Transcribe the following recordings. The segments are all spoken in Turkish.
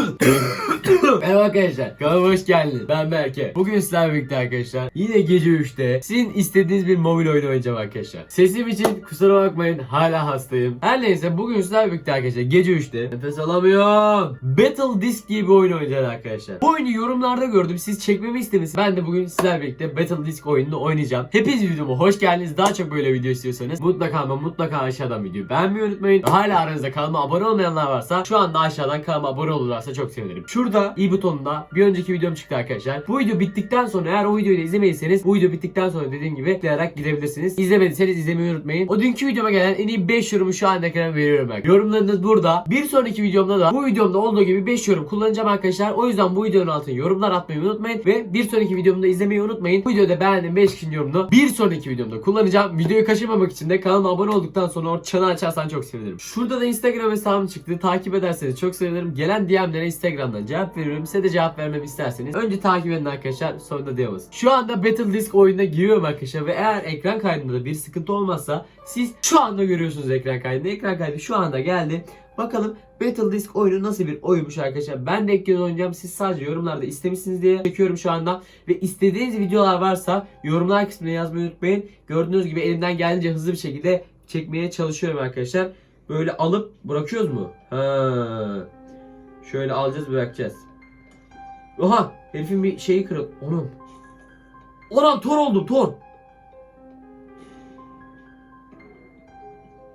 Good. Merhaba arkadaşlar. Kanalıma hoş geldiniz. Ben Berke. Bugün sizlerle birlikte arkadaşlar. Yine gece 3'te sizin istediğiniz bir mobil oyun oynayacağım arkadaşlar. Sesim için kusura bakmayın. Hala hastayım. Her neyse bugün sizlerle birlikte arkadaşlar gece 3'te nefes alamıyorum. Battle Disc diye bir oyun oynayacağız arkadaşlar. Bu oyunu yorumlarda gördüm. Siz çekmemi istemişsiniz. Ben de bugün sizlerle birlikte Battle Disc oyununu oynayacağım. Hepiniz videoma hoş geldiniz. Daha çok böyle video istiyorsanız mutlaka ama mutlaka aşağıdan videoyu beğenmeyi unutmayın. Hala aranızda kanalıma abone olmayanlar varsa şu anda aşağıdan kanalıma abone olurlarsa çok sevinirim. Şurada i butonunda bir önceki videom çıktı arkadaşlar. Bu video bittikten sonra eğer o videoyu da izlemediyseniz bu video bittikten sonra dediğim gibi tıklayarak gidebilirsiniz. İzlemediyseniz izlemeyi unutmayın. O dünkü videoma gelen en iyi 5 yorumu şu anda ekrana veriyorum ben. Yorumlarınız burada. Bir sonraki videomda da bu videomda olduğu gibi 5 yorum kullanacağım arkadaşlar. O yüzden bu videonun altına yorumlar atmayı unutmayın ve bir sonraki videomda izlemeyi unutmayın. Bu videoda beğendiğim 5 kişinin yorumunu bir sonraki videomda kullanacağım. Videoyu kaçırmamak için de kanalıma abone olduktan sonra o çanı açarsan çok sevinirim. Şurada da Instagram hesabım çıktı. Takip ederseniz çok sevinirim. Gelen DM'lere Instagram'dan cevap veriyorum. Size de cevap vermemi isterseniz önce takip edin arkadaşlar. Sonra da devam Şu anda Battle Disc oyununa giriyorum arkadaşlar ve eğer ekran kaydında da bir sıkıntı olmazsa siz şu anda görüyorsunuz ekran kaydını. Ekran kaydı şu anda geldi. Bakalım Battle Disc oyunu nasıl bir oyunmuş arkadaşlar. Ben de kez oynayacağım. Siz sadece yorumlarda istemişsiniz diye çekiyorum şu anda. Ve istediğiniz videolar varsa yorumlar kısmına yazmayı unutmayın. Gördüğünüz gibi elimden geldiğince hızlı bir şekilde çekmeye çalışıyorum arkadaşlar. Böyle alıp bırakıyoruz mu? Ha. Şöyle alacağız bırakacağız. Oha! Herifin bir şeyi kırıl. Onun. Ulan tor oldum tor.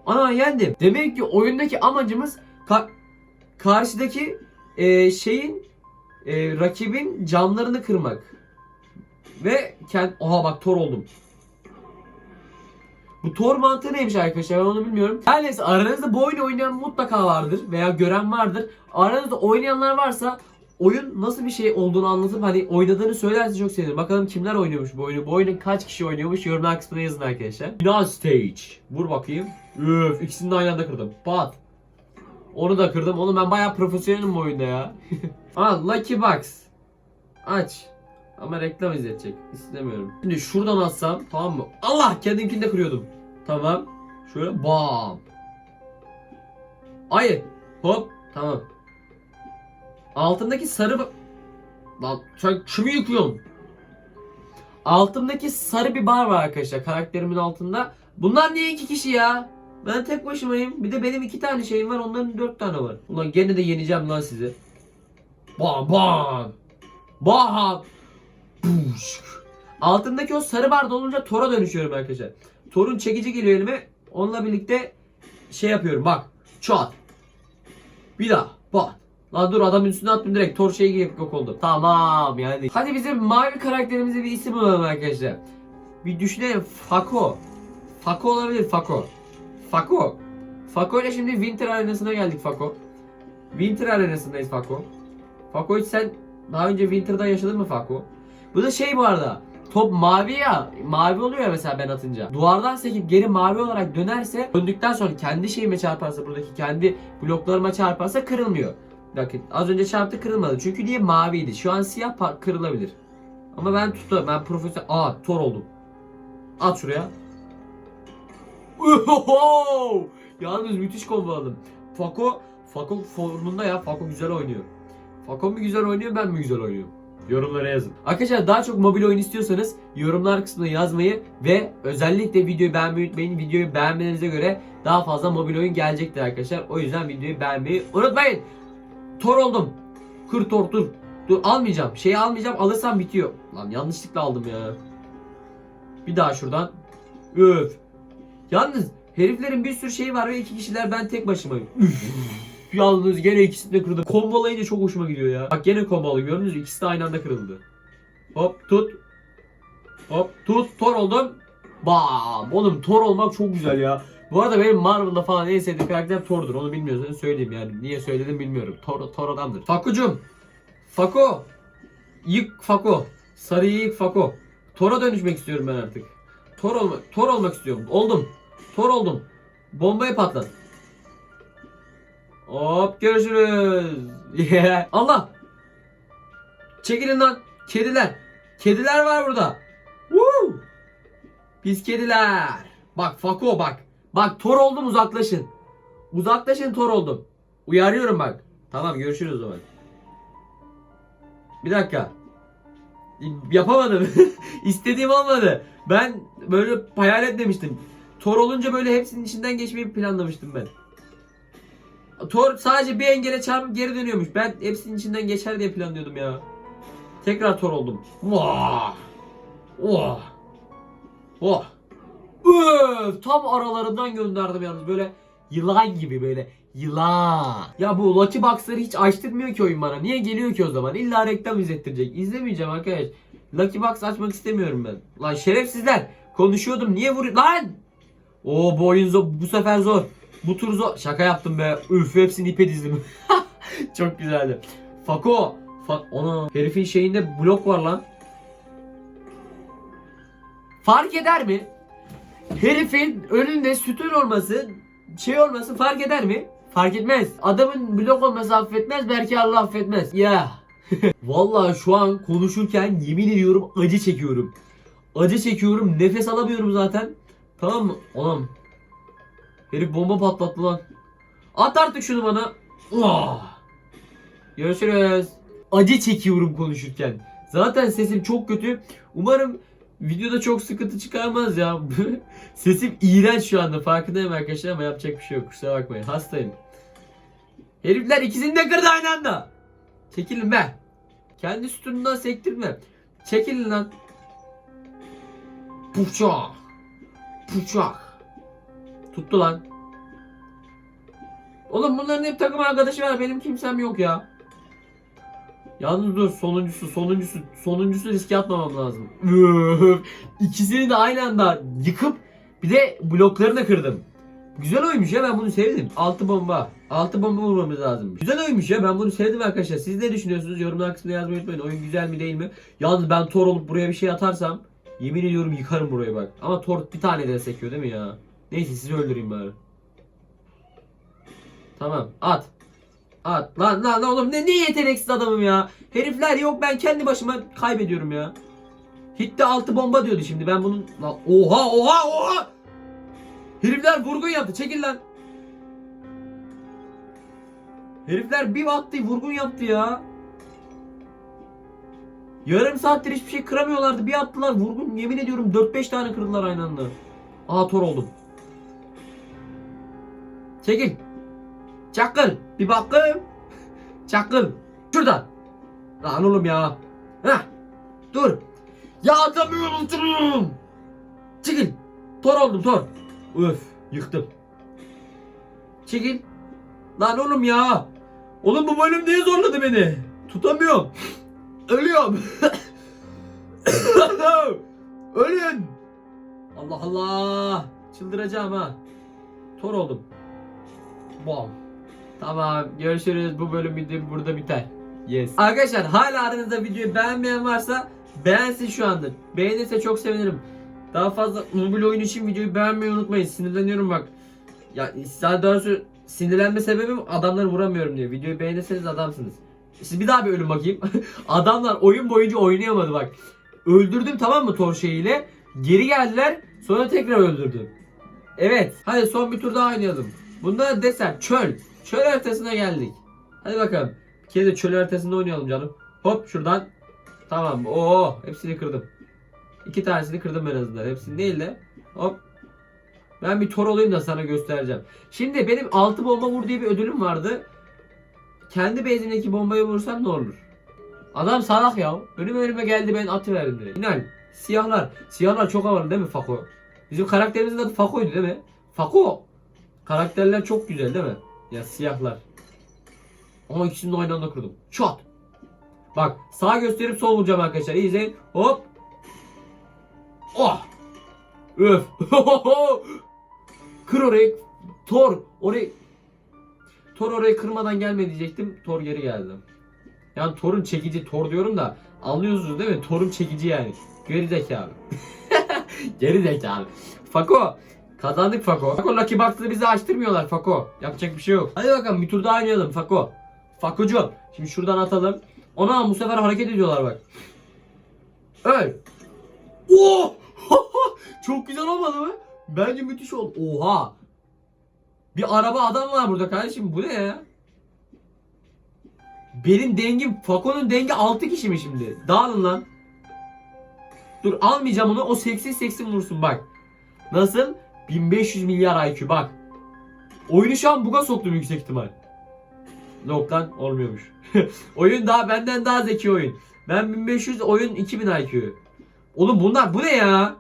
Ana yendim. Demek ki oyundaki amacımız ka- karşıdaki e, şeyin e, rakibin camlarını kırmak. Ve kend Oha bak tor oldum. Bu tor mantığı neymiş arkadaşlar ben onu bilmiyorum. Her neyse aranızda bu oyunu oynayan mutlaka vardır veya gören vardır. Aranızda oynayanlar varsa oyun nasıl bir şey olduğunu anlatıp hani oynadığını söylerse çok sevinirim. Bakalım kimler oynuyormuş bu oyunu. Bu oyunu kaç kişi oynuyormuş yorumlar kısmına yazın arkadaşlar. Final stage. Vur bakayım. Üf ikisini de aynı anda kırdım. Pat. Onu da kırdım. Onu ben bayağı profesyonelim bu oyunda ya. Aa Lucky Box. Aç. Ama reklam izletecek. İstemiyorum. Şimdi şuradan atsam tamam mı? Allah kendimkini de kırıyordum. Tamam. Şöyle bam. Hayır. Hop. Tamam. Altındaki sarı... Lan sen kimi yıkıyorsun? Altımdaki sarı bir bar var arkadaşlar karakterimin altında. Bunlar niye iki kişi ya? Ben tek başımayım. Bir de benim iki tane şeyim var. Onların dört tane var. Ulan gene de yeneceğim lan sizi. Bam bam. Bam. Buş. Altındaki o sarı bar dolunca Thor'a dönüşüyorum arkadaşlar. Thor'un çekici geliyor elime. Onunla birlikte şey yapıyorum bak. Çat. Bir daha. Bak. Lan dur adamın üstüne attım direkt. Thor şey gibi yok oldu. Tamam yani. Hadi bizim mavi karakterimize bir isim bulalım arkadaşlar. Bir düşünelim. Fako. Fako olabilir Fako. Fako. Fako ile şimdi Winter Arenası'na geldik Fako. Winter Arenası'ndayız Fako. Fako hiç sen daha önce Winter'da yaşadın mı Fako? Bu da şey bu arada. Top mavi ya. Mavi oluyor ya mesela ben atınca. Duvardan sekip geri mavi olarak dönerse döndükten sonra kendi şeyime çarparsa buradaki kendi bloklarıma çarparsa kırılmıyor. Bakın az önce çarptı kırılmadı. Çünkü niye maviydi. Şu an siyah kırılabilir. Ama ben tutuyorum. Ben profesyonel... Aa tor oldum. At şuraya. Ohoho! Yalnız müthiş komboladım. Fako, Fako formunda ya. Fako güzel oynuyor. Fako mu güzel oynuyor ben mi güzel oynuyorum? Yorumlara yazın. Arkadaşlar daha çok mobil oyun istiyorsanız yorumlar kısmına yazmayı ve özellikle videoyu beğenmeyi unutmayın. Videoyu beğenmenize göre daha fazla mobil oyun gelecektir arkadaşlar. O yüzden videoyu beğenmeyi unutmayın. Tor oldum. Kır tor dur. Dur almayacağım. Şeyi almayacağım. Alırsam bitiyor. Lan yanlışlıkla aldım ya. Bir daha şuradan. Öf. Yalnız heriflerin bir sürü şeyi var ve iki kişiler ben tek başımayım. Üf. Yalnız gene ikisini de kırdım. Kombolayınca çok hoşuma gidiyor ya. Bak gene kombolu gördünüz mü? İkisi de aynı anda kırıldı. Hop tut. Hop tut. Tor oldum. Bam. Oğlum Thor olmak çok güzel ya. Bu arada benim Marvel'da falan en sevdiğim karakter Thor'dur. Onu bilmiyorsanız söyleyeyim yani. Niye söyledim bilmiyorum. Thor, Thor adamdır. Fakucum. Fako. Yık Fako. Sarıyı yık Fako. Thor'a dönüşmek istiyorum ben artık. Thor olmak, Thor olmak istiyorum. Oldum. Thor oldum. Bombayı patlat. Hop görüşürüz. Yeah. Allah. Çekilin lan. Kediler. Kediler var burada. Woo. Pis kediler. Bak Fako bak. Bak Thor oldum uzaklaşın. Uzaklaşın Thor oldum. Uyarıyorum bak. Tamam görüşürüz o zaman. Bir dakika. Yapamadım. İstediğim olmadı. Ben böyle hayal etmemiştim. Tor olunca böyle hepsinin içinden geçmeyi planlamıştım ben. Tor sadece bir engele çarpıp geri dönüyormuş. Ben hepsinin içinden geçer diye planlıyordum ya. Tekrar Tor oldum. Vah! Vah! Vah! Öf! Tam aralarından gönderdim yalnız böyle yılan gibi böyle yılan. Ya bu Lucky Box'ları hiç açtırmıyor ki oyun bana. Niye geliyor ki o zaman? İlla reklam izlettirecek. İzlemeyeceğim arkadaş. Lucky Box açmak istemiyorum ben. Lan şerefsizler. Konuşuyordum. Niye vuruyor? Lan! Oo bu oyun zor. Bu sefer zor. Bu tur zor. Şaka yaptım be. Üf hepsini ipe dizdim. Çok güzeldi. Fako. Fa Ana. Herifin şeyinde blok var lan. Fark eder mi? Herifin önünde sütun olması, şey olması fark eder mi? Fark etmez. Adamın blok olması affetmez, belki Allah affetmez. Ya. Vallahi şu an konuşurken yemin ediyorum acı çekiyorum. Acı çekiyorum, nefes alamıyorum zaten. Tamam mı? Anam. Herif bomba patlattı lan. At artık şunu bana. Oh. Görüşürüz. Acı çekiyorum konuşurken. Zaten sesim çok kötü. Umarım videoda çok sıkıntı çıkarmaz ya. sesim iğrenç şu anda. Farkındayım arkadaşlar ama yapacak bir şey yok. Kusura bakmayın. Hastayım. Herifler ikisini de kırdı aynı anda. Çekilin be. Kendi sütunundan sektirme. Çekilin lan. Bıçak. Bıçak. Tuttu lan. Oğlum bunların hep takım arkadaşı var. Benim kimsem yok ya. Yalnız dur sonuncusu sonuncusu sonuncusu riske atmamam lazım. İkisini de aynı anda yıkıp bir de bloklarını kırdım. Güzel oymuş ya ben bunu sevdim. Altı bomba. Altı bomba vurmamız lazım. Güzel oymuş ya ben bunu sevdim arkadaşlar. Siz ne düşünüyorsunuz? Yorumlar kısmına yazmayı unutmayın. Oyun güzel mi değil mi? Yalnız ben Thor olup buraya bir şey atarsam yemin ediyorum yıkarım burayı bak. Ama Thor bir tane de sekiyor değil mi ya? Neyse sizi öldüreyim bari. Tamam at. At. Lan lan lan oğlum ne, ne yeteneksiz adamım ya. Herifler yok ben kendi başıma kaybediyorum ya. Hitte altı bomba diyordu şimdi ben bunun... Lan, oha oha oha. Herifler vurgun yaptı çekil lan. Herifler bir attı vurgun yaptı ya. Yarım saattir hiçbir şey kıramıyorlardı. Bir attılar vurgun yemin ediyorum 4-5 tane kırdılar aynı anda. Aa oldum. Çekil. Çakıl. Bir bakın. Çakıl. Şuradan. Lan oğlum ya. Heh. Dur. Ya atamıyorum. Çekil. Tor oldum tor. Öf. Yıktım. Çekil. Lan oğlum ya. Oğlum bu bölüm niye zorladı beni? Tutamıyorum. Ölüyorum. Ölün. Allah Allah. Çıldıracağım ha. Tor oldum. Bom. Tamam görüşürüz. Bu bölüm video burada biter. Yes. Arkadaşlar hala aranızda videoyu beğenmeyen varsa beğensin şu anda. Beğenirse çok sevinirim. Daha fazla mobil oyun için videoyu beğenmeyi unutmayın. Sinirleniyorum bak. Ya daha doğrusu sinirlenme sebebim adamları vuramıyorum diye. Videoyu beğenirseniz adamsınız. Siz bir daha bir ölün bakayım. Adamlar oyun boyunca oynayamadı bak. Öldürdüm tamam mı Thor şeyiyle. Geri geldiler. Sonra tekrar öldürdüm. Evet. Hadi son bir tur daha oynayalım. Bunda desen çöl. Çöl haritasına geldik. Hadi bakalım. Bir kere de çöl haritasında oynayalım canım. Hop şuradan. Tamam. Oo hepsini kırdım. İki tanesini kırdım en azından. Hepsini değil de. Hop. Ben bir tor olayım da sana göstereceğim. Şimdi benim 6 bomba vur diye bir ödülüm vardı. Kendi base'imdeki bombayı vursam ne olur? Adam salak ya. Önüme önüme geldi ben atıverdim direkt. Final. Siyahlar. Siyahlar çok havalı değil mi Fako? Bizim karakterimizin adı Fako'ydu değil mi? Fako. Karakterler çok güzel değil mi? Ya siyahlar. Ama ikisini de aynı anda kırdım. Çat. Bak sağ gösterip sol vuracağım arkadaşlar. İyi izleyin. Hop. Oh. Öf. Kır orayı. Tor. Orayı. Tor orayı kırmadan gelme diyecektim. Tor geri geldi. Yani Thor'un çekici. Tor diyorum da anlıyorsunuz değil mi? Thor'un çekici yani. Geri zekalı. geri zekalı. Fako. Kazandık Fako. Fako Lucky Box'ı bize açtırmıyorlar Fako. Yapacak bir şey yok. Hadi bakalım bir tur daha oynayalım Fako. Fakocuğum. Şimdi şuradan atalım. Ona bu sefer hareket ediyorlar bak. Öl. Oh! Çok güzel olmadı mı? Bence müthiş oldu. Oha! Bir araba adam var burada kardeşim. Bu ne ya? Benim dengim, Fako'nun dengi 6 kişi mi şimdi? Dağılın lan. Dur almayacağım onu. O seksin seksin vursun bak. Nasıl? 1500 milyar IQ bak. Oyunu şu an buga soktum yüksek ihtimal. Yok lan olmuyormuş. oyun daha benden daha zeki oyun. Ben 1500 oyun 2000 IQ. Oğlum bunlar bu ne ya?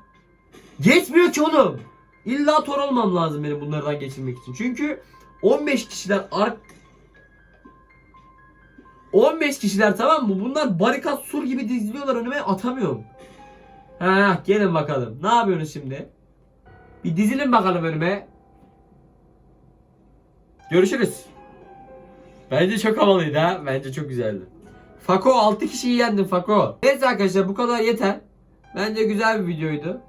Geçmiyor ki oğlum. İlla tor olmam lazım benim bunlardan geçirmek için. Çünkü 15 kişiler ark 15 kişiler tamam mı? Bunlar barikat sur gibi diziliyorlar önüme atamıyorum. Ha gelin bakalım. Ne yapıyorsunuz şimdi? Bir dizilin bakalım önüme. Görüşürüz. Bence çok havalıydı ha. Bence çok güzeldi. Fako 6 kişiyi yendin Fako. Neyse arkadaşlar bu kadar yeter. Bence güzel bir videoydu.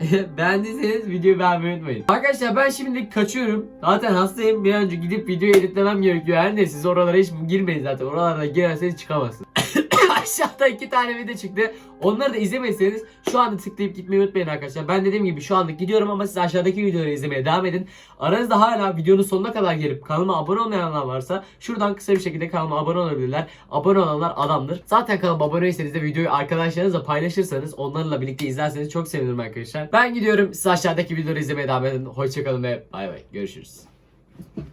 Beğendiyseniz videoyu beğenmeyi unutmayın. Arkadaşlar ben şimdi kaçıyorum. Zaten hastayım. Bir an önce gidip videoyu editlemem gerekiyor. Her neyse siz oralara hiç girmeyin zaten. Oralara girerseniz çıkamazsınız. Aşağıda iki tane video çıktı. Onları da izlemediyseniz şu anda tıklayıp gitmeyi unutmayın arkadaşlar. Ben dediğim gibi şu anlık gidiyorum ama siz aşağıdaki videoları izlemeye devam edin. Aranızda hala videonun sonuna kadar gelip kanalıma abone olmayanlar varsa şuradan kısa bir şekilde kanalıma abone olabilirler. Abone olanlar adamdır. Zaten kanalıma abone değilseniz de videoyu arkadaşlarınızla paylaşırsanız onlarla birlikte izlerseniz çok sevinirim arkadaşlar. Ben gidiyorum. Siz aşağıdaki videoları izlemeye devam edin. Hoşçakalın ve bay bay. Görüşürüz.